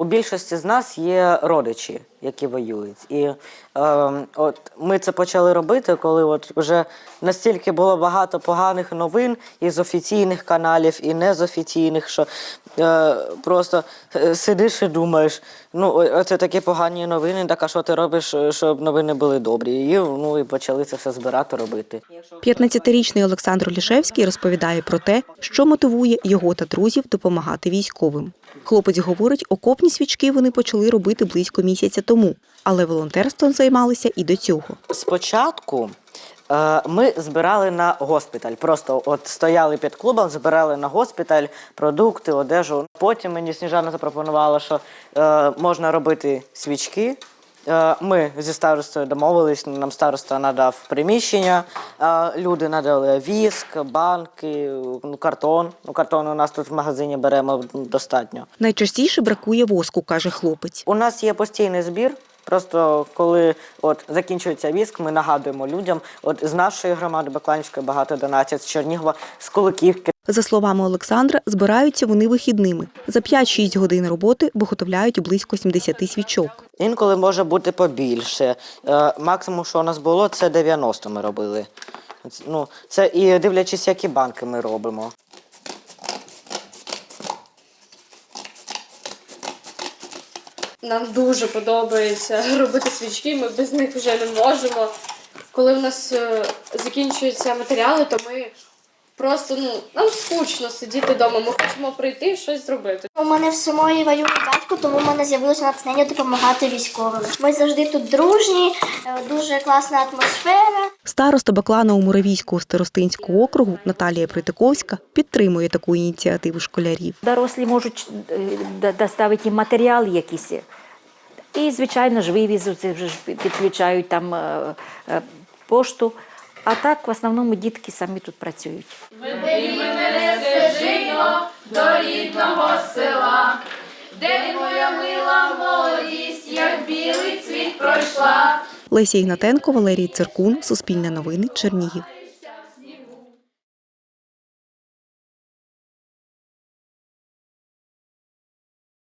У більшості з нас є родичі, які воюють. І е, от ми це почали робити, коли от вже настільки було багато поганих новин із офіційних каналів і не з офіційних, що е, просто е, сидиш і думаєш, ну оце такі погані новини, так а що ти робиш, е, щоб новини були добрі? І ну і почали це все збирати, робити. 15-річний Олександр Лішевський розповідає про те, що мотивує його та друзів допомагати військовим. Хлопець говорить, окопні свічки вони почали робити близько місяця тому, але волонтерством займалися і до цього. Спочатку е, ми збирали на госпіталь. Просто от стояли під клубом, збирали на госпіталь продукти, одежу. Потім мені Сніжана запропонувала, що е, можна робити свічки. Е, Ми зі старостою домовились, нам староста надав приміщення, е, люди надали віск, банки, ну, картон. Ну, картон у нас тут в магазині беремо достатньо. Найчастіше бракує воску, каже хлопець. У нас є постійний збір. Просто коли от закінчується віск, ми нагадуємо людям. От з нашої громади Бакланівської багато донатять, з Чернігова, з Куликівки. За словами Олександра, збираються вони вихідними. За 5-6 годин роботи виготовляють близько 70 свічок. Інколи може бути побільше. Е, максимум, що у нас було, це 90 ми робили. Ну, це і дивлячись, які банки ми робимо. Нам дуже подобається робити свічки, ми без них вже не можемо. Коли в нас е, закінчуються матеріали, то ми просто ну нам скучно сидіти вдома. Ми хочемо прийти і щось зробити. У мене в самої воює батько, тому в мене з'явилося натхнення допомагати військовим. Ми завжди тут дружні, е, дуже класна атмосфера. Староста Баклана у Муравійського старостинського округу Наталія Притиковська підтримує таку ініціативу школярів. Дорослі можуть е, доставити їм матеріал якийсь. І, звичайно ж, вивізуть, вже підключають там е, пошту. А так, в основному, дітки самі тут працюють. Ми жило до рідного села, де моя мила молодість, як білий цвіт пройшла. Леся Ігнатенко, Валерій Циркун, Суспільне новини, Чернігів.